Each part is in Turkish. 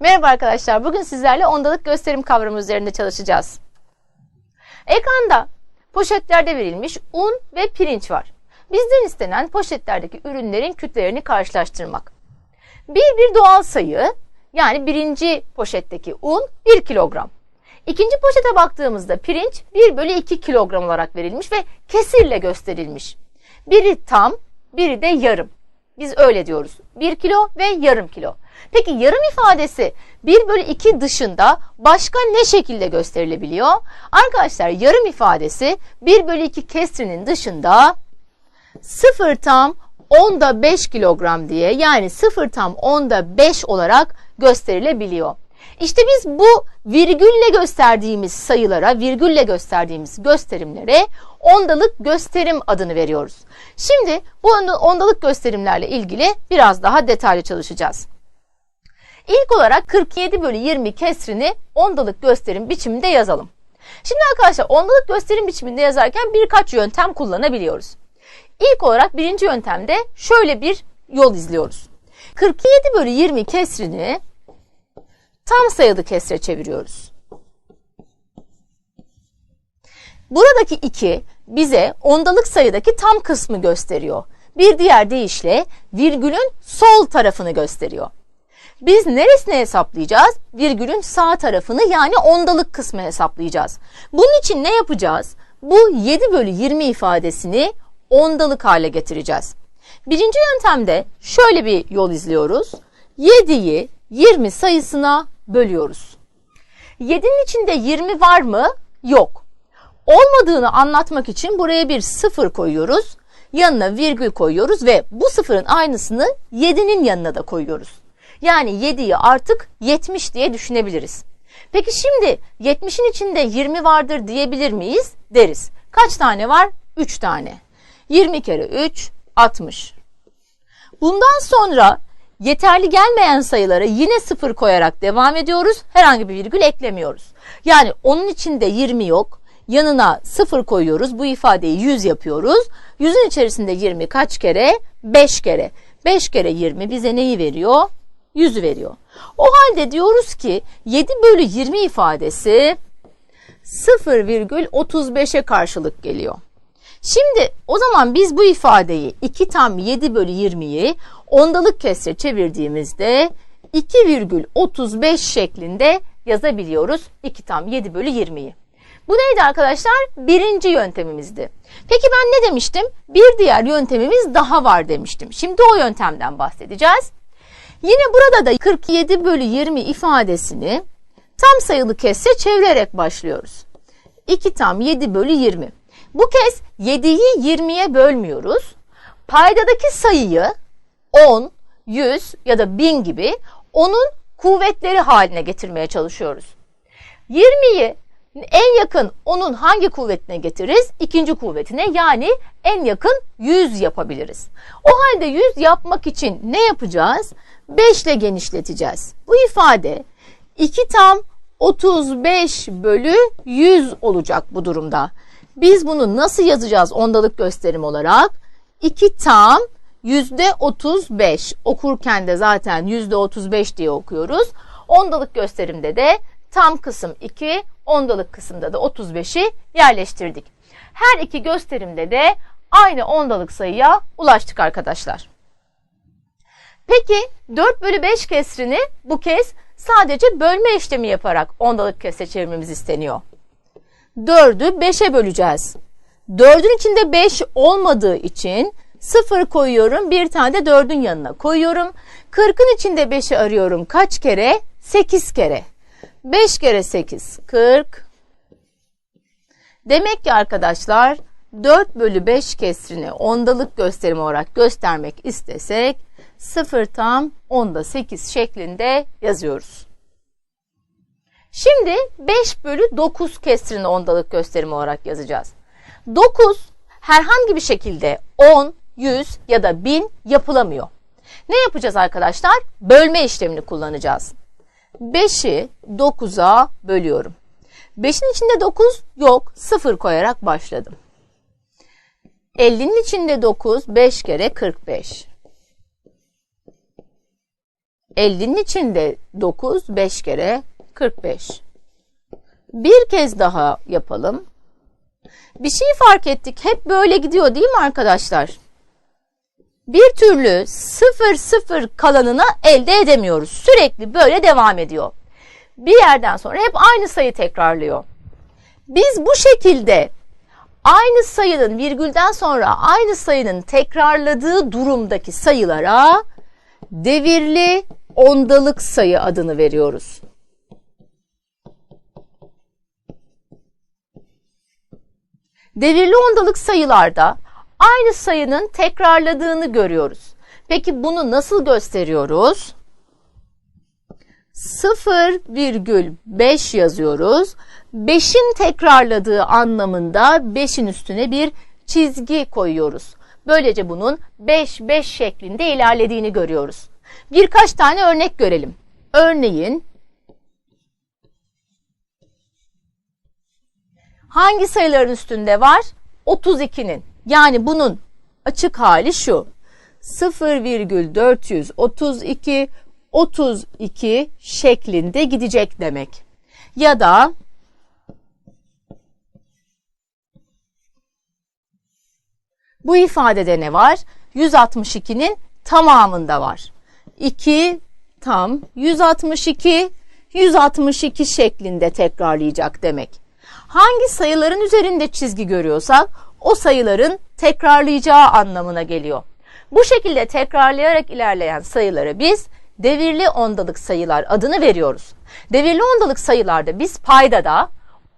Merhaba arkadaşlar. Bugün sizlerle ondalık gösterim kavramı üzerinde çalışacağız. Ekranda poşetlerde verilmiş un ve pirinç var. Bizden istenen poşetlerdeki ürünlerin kütlelerini karşılaştırmak. Bir bir doğal sayı yani birinci poşetteki un 1 kilogram. İkinci poşete baktığımızda pirinç 1 bölü 2 kilogram olarak verilmiş ve kesirle gösterilmiş. Biri tam, biri de yarım. Biz öyle diyoruz. 1 kilo ve yarım kilo. Peki yarım ifadesi 1 bölü 2 dışında başka ne şekilde gösterilebiliyor? Arkadaşlar yarım ifadesi 1 bölü 2 kesrinin dışında 0 tam 10'da 5 kilogram diye yani 0 tam 10'da 5 olarak gösterilebiliyor. İşte biz bu virgülle gösterdiğimiz sayılara, virgülle gösterdiğimiz gösterimlere ondalık gösterim adını veriyoruz. Şimdi bu ondalık gösterimlerle ilgili biraz daha detaylı çalışacağız. İlk olarak 47 bölü 20 kesrini ondalık gösterim biçiminde yazalım. Şimdi arkadaşlar ondalık gösterim biçiminde yazarken birkaç yöntem kullanabiliyoruz. İlk olarak birinci yöntemde şöyle bir yol izliyoruz. 47 bölü 20 kesrini tam sayılı kesre çeviriyoruz. Buradaki 2 bize ondalık sayıdaki tam kısmı gösteriyor. Bir diğer deyişle virgülün sol tarafını gösteriyor. Biz neresini hesaplayacağız? Virgülün sağ tarafını yani ondalık kısmı hesaplayacağız. Bunun için ne yapacağız? Bu 7 bölü 20 ifadesini ondalık hale getireceğiz. Birinci yöntemde şöyle bir yol izliyoruz. 7'yi 20 sayısına bölüyoruz. 7'nin içinde 20 var mı? Yok. Olmadığını anlatmak için buraya bir sıfır koyuyoruz. Yanına virgül koyuyoruz ve bu sıfırın aynısını 7'nin yanına da koyuyoruz. Yani 7'yi artık 70 diye düşünebiliriz. Peki şimdi 70'in içinde 20 vardır diyebilir miyiz? Deriz. Kaç tane var? 3 tane. 20 kere 3, 60. Bundan sonra yeterli gelmeyen sayılara yine sıfır koyarak devam ediyoruz. Herhangi bir virgül eklemiyoruz. Yani onun içinde 20 yok. Yanına sıfır koyuyoruz. Bu ifadeyi 100 yapıyoruz. 100'ün içerisinde 20 kaç kere? 5 kere. 5 kere 20 bize neyi veriyor? 100'ü veriyor. O halde diyoruz ki 7 bölü 20 ifadesi 0,35'e karşılık geliyor. Şimdi o zaman biz bu ifadeyi 2 tam 7 bölü 20'yi ondalık kesre çevirdiğimizde 2,35 şeklinde yazabiliyoruz 2 tam 7 bölü 20'yi. Bu neydi arkadaşlar? Birinci yöntemimizdi. Peki ben ne demiştim? Bir diğer yöntemimiz daha var demiştim. Şimdi o yöntemden bahsedeceğiz. Yine burada da 47 bölü 20 ifadesini tam sayılı kesre çevirerek başlıyoruz. 2 tam 7 bölü 20. Bu kez 7'yi 20'ye bölmüyoruz. Paydadaki sayıyı 10, 100 ya da 1000 gibi onun kuvvetleri haline getirmeye çalışıyoruz. 20'yi en yakın onun hangi kuvvetine getiririz? İkinci kuvvetine yani en yakın 100 yapabiliriz. O halde 100 yapmak için ne yapacağız? 5 ile genişleteceğiz. Bu ifade 2 tam 35 bölü 100 olacak bu durumda. Biz bunu nasıl yazacağız ondalık gösterim olarak? 2 tam yüzde 35 okurken de zaten yüzde 35 diye okuyoruz. Ondalık gösterimde de tam kısım 2, ondalık kısımda da 35'i yerleştirdik. Her iki gösterimde de aynı ondalık sayıya ulaştık arkadaşlar. Peki 4 bölü 5 kesrini bu kez sadece bölme işlemi yaparak ondalık kesre çevirmemiz isteniyor. 4'ü 5'e böleceğiz. 4'ün içinde 5 olmadığı için 0 koyuyorum. Bir tane de 4'ün yanına koyuyorum. 40'ın içinde 5'i arıyorum. Kaç kere? 8 kere. 5 kere 8 40. Demek ki arkadaşlar 4 bölü 5 kesrini ondalık gösterim olarak göstermek istesek 0 tam 10'da 8 şeklinde yazıyoruz. Şimdi 5 bölü 9 kesrini ondalık gösterimi olarak yazacağız. 9 herhangi bir şekilde 10, 100 ya da 1000 yapılamıyor. Ne yapacağız arkadaşlar? Bölme işlemini kullanacağız. 5'i 9'a bölüyorum. 5'in içinde 9 yok. 0 koyarak başladım. 50'nin içinde 9 5 kere 45. 50'nin içinde 9, 5 kere 45. Bir kez daha yapalım. Bir şey fark ettik. Hep böyle gidiyor değil mi arkadaşlar? Bir türlü sıfır sıfır kalanını elde edemiyoruz. Sürekli böyle devam ediyor. Bir yerden sonra hep aynı sayı tekrarlıyor. Biz bu şekilde aynı sayının virgülden sonra aynı sayının tekrarladığı durumdaki sayılara devirli ondalık sayı adını veriyoruz. Devirli ondalık sayılarda aynı sayının tekrarladığını görüyoruz. Peki bunu nasıl gösteriyoruz? 0,5 yazıyoruz. 5'in tekrarladığı anlamında 5'in üstüne bir çizgi koyuyoruz. Böylece bunun 5-5 şeklinde ilerlediğini görüyoruz. Birkaç tane örnek görelim. Örneğin hangi sayıların üstünde var? 32'nin. Yani bunun açık hali şu. 0,432 32 şeklinde gidecek demek. Ya da bu ifadede ne var? 162'nin tamamında var. 2 tam 162 162 şeklinde tekrarlayacak demek. Hangi sayıların üzerinde çizgi görüyorsak o sayıların tekrarlayacağı anlamına geliyor. Bu şekilde tekrarlayarak ilerleyen sayılara biz devirli ondalık sayılar adını veriyoruz. Devirli ondalık sayılarda biz paydada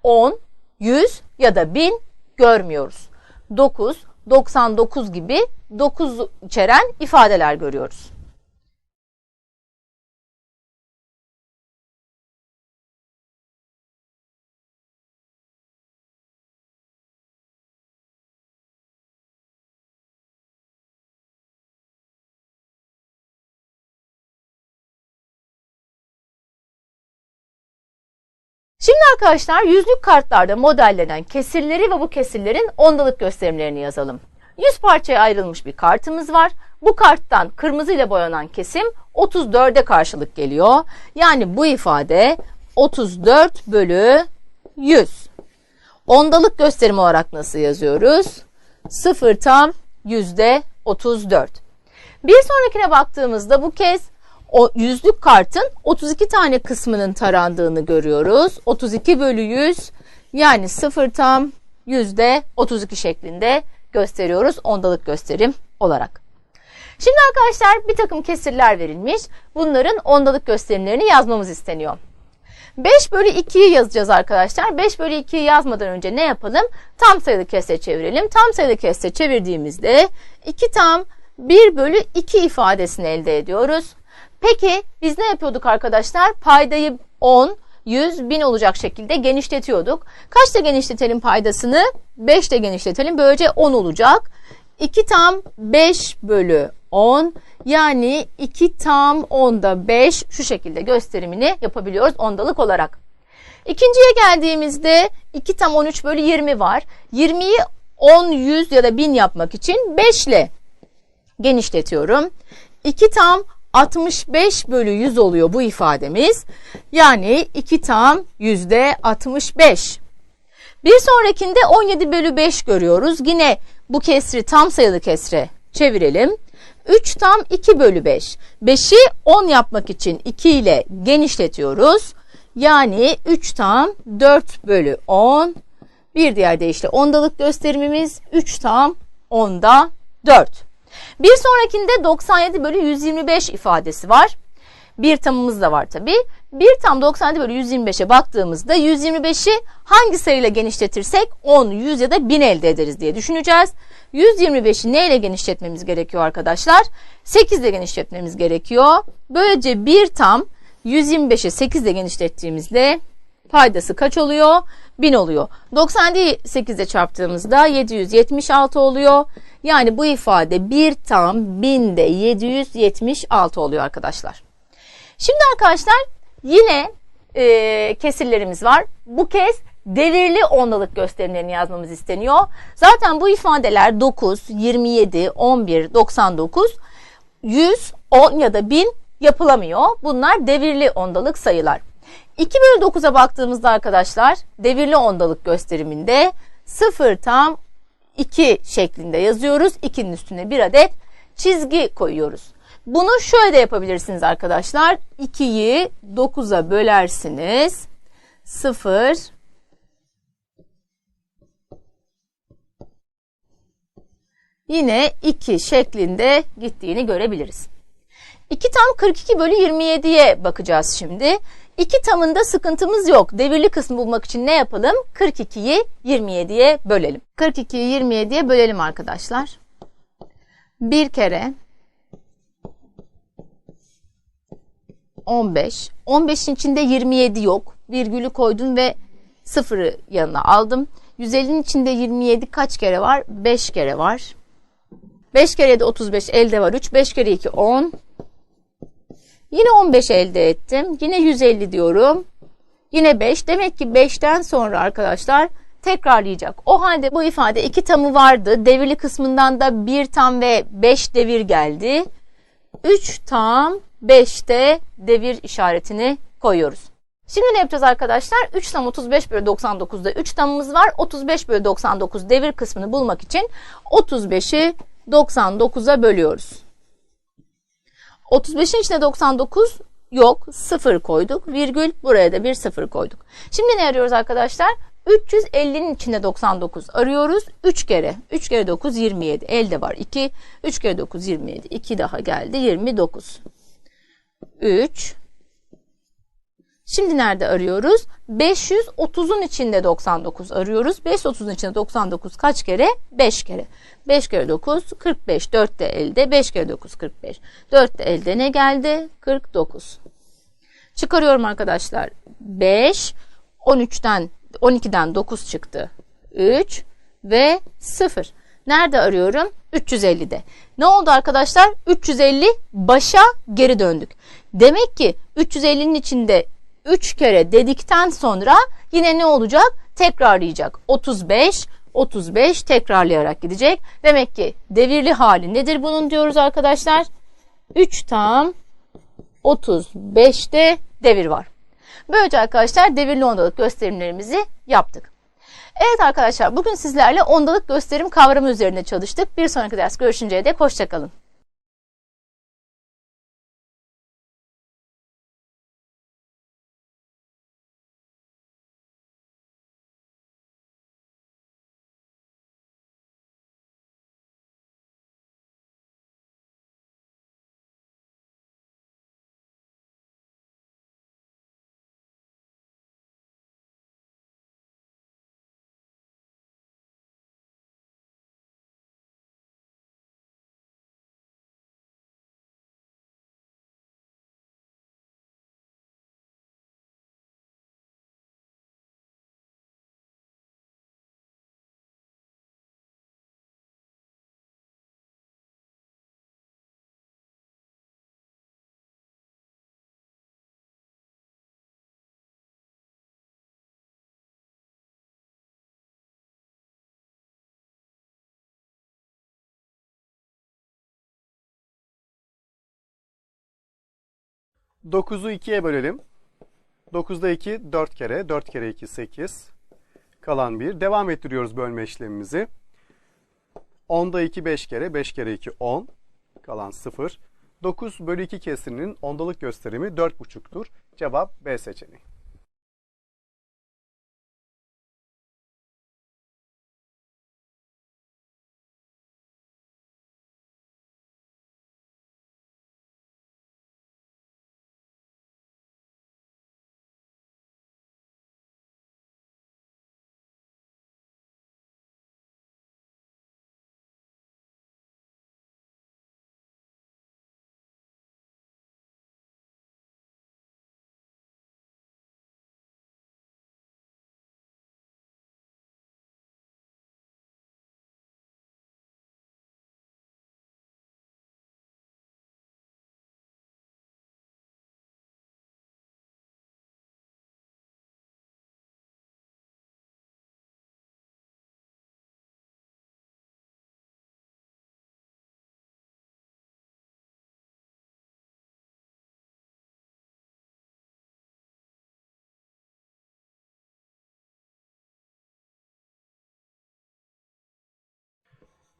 10, 100 ya da 1000 görmüyoruz. 9, 99 gibi 9 içeren ifadeler görüyoruz. Şimdi arkadaşlar yüzlük kartlarda modellenen kesirleri ve bu kesirlerin ondalık gösterimlerini yazalım. 100 parçaya ayrılmış bir kartımız var. Bu karttan kırmızı ile boyanan kesim 34'e karşılık geliyor. Yani bu ifade 34 bölü 100. Ondalık gösterim olarak nasıl yazıyoruz? 0 tam yüzde 34. Bir sonrakine baktığımızda bu kez o yüzlük kartın 32 tane kısmının tarandığını görüyoruz. 32 bölü 100 yani 0 tam yüzde 32 şeklinde gösteriyoruz ondalık gösterim olarak. Şimdi arkadaşlar bir takım kesirler verilmiş. Bunların ondalık gösterimlerini yazmamız isteniyor. 5 bölü 2'yi yazacağız arkadaşlar. 5 bölü 2'yi yazmadan önce ne yapalım? Tam sayılı kesre çevirelim. Tam sayılı kesre çevirdiğimizde 2 tam 1 bölü 2 ifadesini elde ediyoruz. Peki biz ne yapıyorduk arkadaşlar? Paydayı 10, 100, 1000 olacak şekilde genişletiyorduk. Kaçta genişletelim paydasını? 5 de genişletelim. Böylece 10 olacak. 2 tam 5 bölü 10 yani 2 tam 10'da 5 şu şekilde gösterimini yapabiliyoruz ondalık olarak. İkinciye geldiğimizde 2 tam 13 bölü 20 var. 20'yi 10, 100 ya da 1000 yapmak için 5 ile genişletiyorum. 2 tam 65 bölü 100 oluyor bu ifademiz. Yani 2 tam yüzde 65. Bir sonrakinde 17 bölü 5 görüyoruz. Yine bu kesri tam sayılı kesre çevirelim. 3 tam 2 bölü 5. 5'i 10 yapmak için 2 ile genişletiyoruz. Yani 3 tam 4 bölü 10. Bir diğer deyişle ondalık gösterimimiz 3 tam 10'da 4. Bir sonrakinde 97 bölü 125 ifadesi var. Bir tamımız da var tabi. Bir tam 97 bölü 125'e baktığımızda 125'i hangi sayıyla genişletirsek 10, 100 ya da 1000 elde ederiz diye düşüneceğiz. 125'i neyle genişletmemiz gerekiyor arkadaşlar? 8 ile genişletmemiz gerekiyor. Böylece bir tam 125'i 8 ile genişlettiğimizde paydası kaç oluyor? 1000 oluyor. 97'yi 8 ile çarptığımızda 776 oluyor. Yani bu ifade 1 tam 1000'de 776 oluyor arkadaşlar. Şimdi arkadaşlar yine e, kesirlerimiz var. Bu kez devirli ondalık gösterimlerini yazmamız isteniyor. Zaten bu ifadeler 9, 27, 11, 99, 100, 10 ya da 1000 yapılamıyor. Bunlar devirli ondalık sayılar. 2 bölü 9'a baktığımızda arkadaşlar devirli ondalık gösteriminde 0 tam 2 şeklinde yazıyoruz. 2'nin üstüne bir adet çizgi koyuyoruz. Bunu şöyle de yapabilirsiniz arkadaşlar. 2'yi 9'a bölersiniz. 0 yine 2 şeklinde gittiğini görebiliriz. 2 tam 42 bölü 27'ye bakacağız şimdi. 2 tamında sıkıntımız yok. Devirli kısmı bulmak için ne yapalım? 42'yi 27'ye bölelim. 42'yi 27'ye bölelim arkadaşlar. Bir kere 15. 15'in içinde 27 yok. Virgülü koydum ve sıfırı yanına aldım. 150'nin içinde 27 kaç kere var? 5 kere var. 5 kere 7 35 elde var 3. 5 kere 2 10. Yine 15 elde ettim. Yine 150 diyorum. Yine 5. Demek ki 5'ten sonra arkadaşlar tekrarlayacak. O halde bu ifade 2 tamı vardı. Devirli kısmından da 1 tam ve 5 devir geldi. 3 tam 5'te devir işaretini koyuyoruz. Şimdi ne yapacağız arkadaşlar? 3 tam 35 bölü 99'da 3 tamımız var. 35 bölü 99 devir kısmını bulmak için 35'i 99'a bölüyoruz. 35'in içine 99 yok. 0 koyduk. Virgül buraya da bir 0 koyduk. Şimdi ne arıyoruz arkadaşlar? 350'nin içinde 99 arıyoruz. 3 kere. 3 kere 9 27. Elde var 2. 3 kere 9 27. 2 daha geldi. 29. 3. Şimdi nerede arıyoruz? 530'un içinde 99 arıyoruz. 530'un içinde 99 kaç kere? 5 kere. 5 kere 9 45. 4 de elde. 5 kere 9 45. 4 de elde ne geldi? 49. Çıkarıyorum arkadaşlar. 5 13'ten 12'den 9 çıktı. 3 ve 0. Nerede arıyorum? 350'de. Ne oldu arkadaşlar? 350 başa geri döndük. Demek ki 350'nin içinde 3 kere dedikten sonra yine ne olacak? Tekrarlayacak. 35, 35 tekrarlayarak gidecek. Demek ki devirli hali nedir bunun diyoruz arkadaşlar? 3 tam 35'te devir var. Böylece arkadaşlar devirli ondalık gösterimlerimizi yaptık. Evet arkadaşlar bugün sizlerle ondalık gösterim kavramı üzerinde çalıştık. Bir sonraki ders görüşünceye dek hoşçakalın. Dokuzu ikiye bölelim. 9'da 2 4 kere. 4 kere 2 8. Kalan 1. Devam ettiriyoruz bölme işlemimizi. 10'da 2 5 kere. 5 kere 2 10. Kalan 0. 9 bölü 2 kesirinin ondalık gösterimi 4,5'tur. Cevap B seçeneği.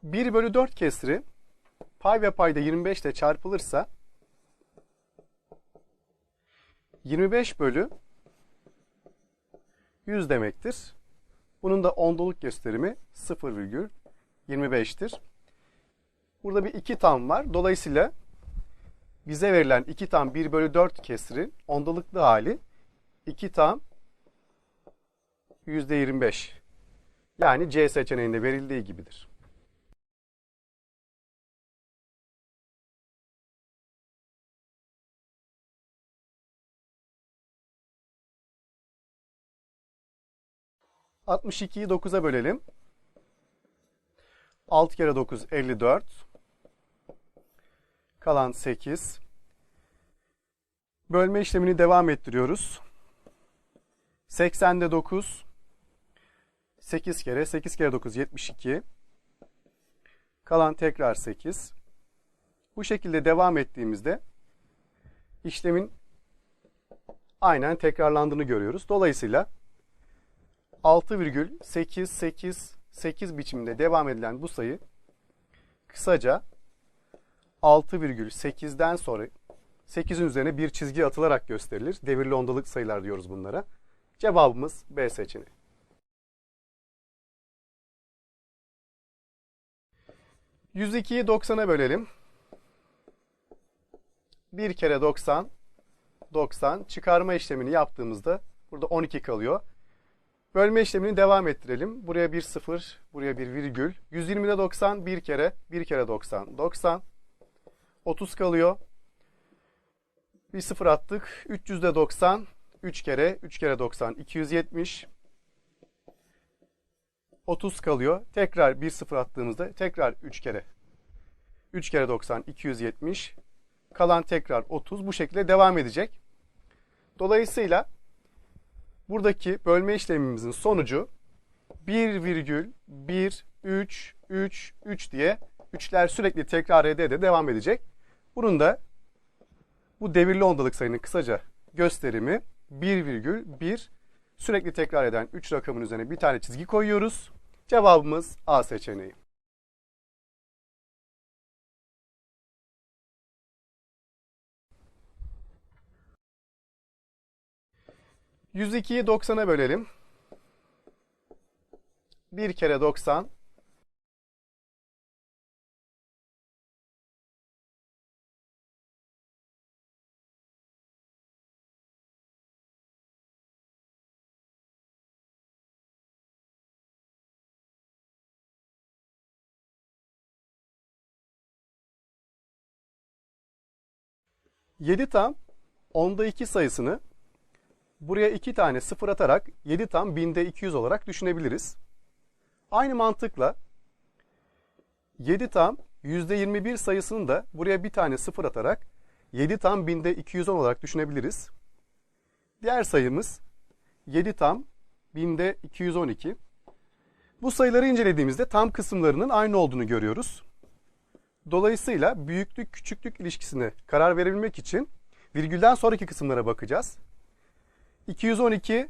1 bölü 4 kesri pay ve payda 25 ile çarpılırsa 25 bölü 100 demektir. Bunun da ondoluk gösterimi 0,25'tir. Burada bir 2 tam var. Dolayısıyla bize verilen 2 tam 1 bölü 4 kesri ondalıklı hali 2 tam %25. Yani C seçeneğinde verildiği gibidir. ...62'yi 9'a bölelim. 6 kere 9 54. Kalan 8. Bölme işlemini devam ettiriyoruz. 80'de 9. 8 kere 8 kere 9 72. Kalan tekrar 8. Bu şekilde devam ettiğimizde işlemin aynen tekrarlandığını görüyoruz. Dolayısıyla 6,888 biçiminde devam edilen bu sayı kısaca 6,8'den sonra 8'in üzerine bir çizgi atılarak gösterilir. Devirli ondalık sayılar diyoruz bunlara. Cevabımız B seçeneği. %2'yi 90'a bölelim. 1 kere 90, 90. Çıkarma işlemini yaptığımızda burada 12 kalıyor. Bölme işlemini devam ettirelim. Buraya bir sıfır, buraya bir virgül. 120'de 90, bir kere, bir kere 90, 90. 30 kalıyor. Bir sıfır attık. 300'de 90, 3 kere, 3 kere 90, 270. 30 kalıyor. Tekrar bir sıfır attığımızda tekrar 3 kere. 3 kere 90, 270. Kalan tekrar 30. Bu şekilde devam edecek. Dolayısıyla buradaki bölme işlemimizin sonucu 1,133 diye üçler sürekli tekrar ede ede devam edecek. Bunun da bu devirli ondalık sayının kısaca gösterimi 1,1 sürekli tekrar eden 3 rakamın üzerine bir tane çizgi koyuyoruz. Cevabımız A seçeneği. %2'yi 90'a bölelim. 1 kere 90. Yedi tam onda 2 sayısını buraya iki tane sıfır atarak 7 tam binde 200 olarak düşünebiliriz. Aynı mantıkla 7 tam %21 sayısını da buraya bir tane sıfır atarak 7 tam binde 210 olarak düşünebiliriz. Diğer sayımız 7 tam binde 212. Bu sayıları incelediğimizde tam kısımlarının aynı olduğunu görüyoruz. Dolayısıyla büyüklük küçüklük ilişkisine karar verebilmek için virgülden sonraki kısımlara bakacağız. 212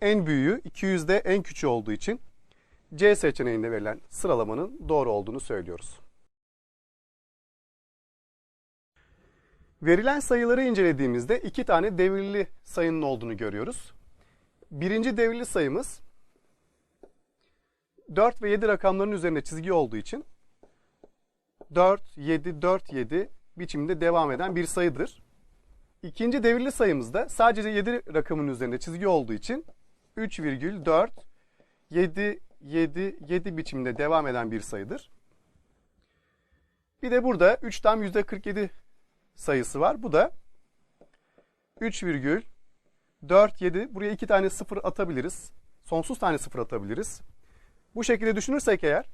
en büyüğü, 200 de en küçüğü olduğu için C seçeneğinde verilen sıralamanın doğru olduğunu söylüyoruz. Verilen sayıları incelediğimizde iki tane devirli sayının olduğunu görüyoruz. Birinci devirli sayımız 4 ve 7 rakamların üzerinde çizgi olduğu için 4, 7, 4, 7 biçimde devam eden bir sayıdır. İkinci devirli sayımızda sadece 7 rakamın üzerinde çizgi olduğu için 3,4 7 7 7 biçimde devam eden bir sayıdır. Bir de burada 3 tam %47 sayısı var. Bu da 3,47 buraya 2 tane sıfır atabiliriz. Sonsuz tane sıfır atabiliriz. Bu şekilde düşünürsek eğer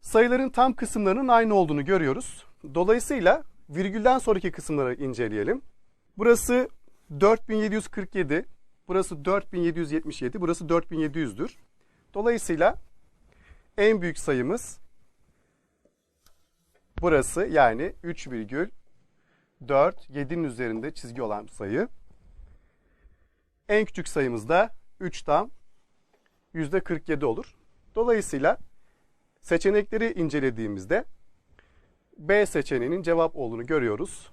sayıların tam kısımlarının aynı olduğunu görüyoruz. Dolayısıyla virgülden sonraki kısımları inceleyelim. Burası 4747, burası 4777, burası 4700'dür. Dolayısıyla en büyük sayımız burası yani 3,4 7'nin üzerinde çizgi olan sayı. En küçük sayımız da 3 tam %47 olur. Dolayısıyla Seçenekleri incelediğimizde B seçeneğinin cevap olduğunu görüyoruz.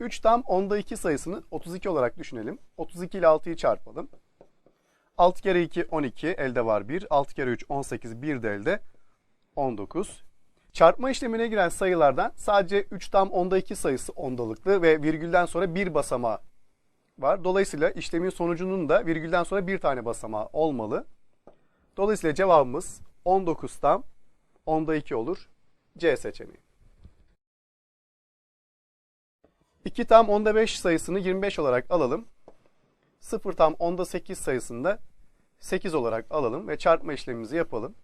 Üç tam onda 2 sayısını 32 olarak düşünelim. 32 ile 6'yı çarpalım. 6 kere 2 12 elde var 1. 6 kere 3 18 1 de elde 19. Çarpma işlemine giren sayılardan sadece 3 tam onda 2 sayısı ondalıklı ve virgülden sonra bir basamağı var. Dolayısıyla işlemin sonucunun da virgülden sonra bir tane basamağı olmalı. Dolayısıyla cevabımız 19 tam onda 2 olur. C seçeneği. 2 tam onda 5 sayısını 25 olarak alalım. 0 tam onda 8 sayısını da 8 olarak alalım ve çarpma işlemimizi yapalım.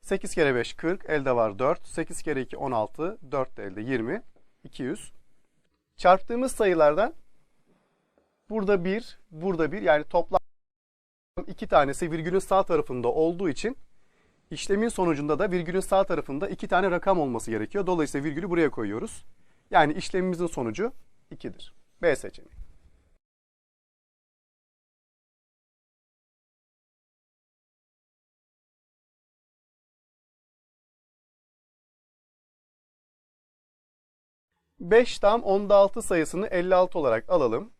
8 kere 5 40, elde var 4. 8 kere 2 16, 4 de elde 20, 200. Çarptığımız sayılardan burada 1, burada 1 yani toplam iki tanesi virgülün sağ tarafında olduğu için işlemin sonucunda da virgülün sağ tarafında iki tane rakam olması gerekiyor. Dolayısıyla virgülü buraya koyuyoruz. Yani işlemimizin sonucu 2'dir. B seçeneği. Beş tam onda 6 sayısını 56 olarak alalım.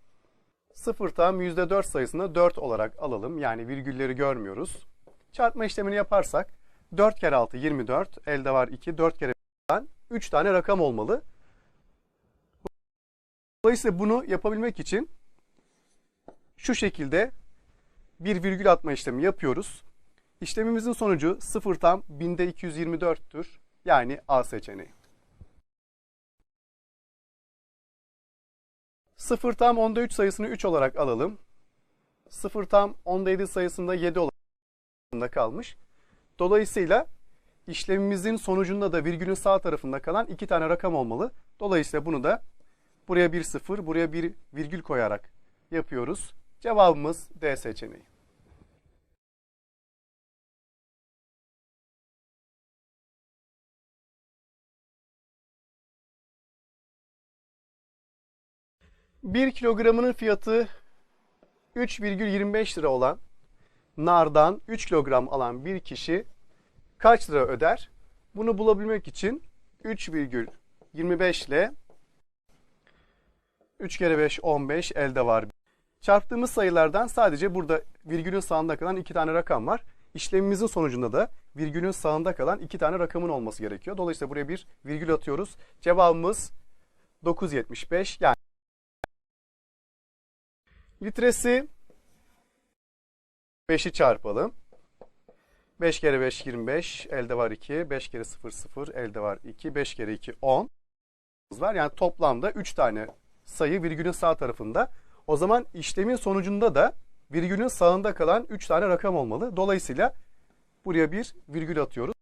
0 tam %4 sayısını 4 olarak alalım. Yani virgülleri görmüyoruz. Çarpma işlemini yaparsak 4 kere 6 24, elde var 2, 4 kere 3 tane rakam olmalı. Dolayısıyla bunu yapabilmek için şu şekilde bir virgül atma işlemi yapıyoruz. İşlemimizin sonucu 0 tam binde 224'tür. Yani A seçeneği. 0 tam onda 3 sayısını 3 olarak alalım. 0 tam onda 7 sayısında 7 olarak kalmış. Dolayısıyla işlemimizin sonucunda da virgülün sağ tarafında kalan iki tane rakam olmalı. Dolayısıyla bunu da buraya bir sıfır, buraya bir virgül koyarak yapıyoruz. Cevabımız D seçeneği. Bir kilogramının fiyatı 3,25 lira olan nardan 3 kilogram alan bir kişi kaç lira öder? Bunu bulabilmek için 3,25 ile 3 kere 5 15 elde var. Çarptığımız sayılardan sadece burada virgülün sağında kalan iki tane rakam var. İşlemimizin sonucunda da virgülün sağında kalan iki tane rakamın olması gerekiyor. Dolayısıyla buraya bir virgül atıyoruz. Cevabımız 975 yani litresi 5'i çarpalım. 5 kere 5 25 elde var 2. 5 kere 0 0 elde var 2. 5 kere 2 10 var. Yani toplamda 3 tane sayı virgülün sağ tarafında. O zaman işlemin sonucunda da virgülün sağında kalan 3 tane rakam olmalı. Dolayısıyla buraya bir virgül atıyoruz.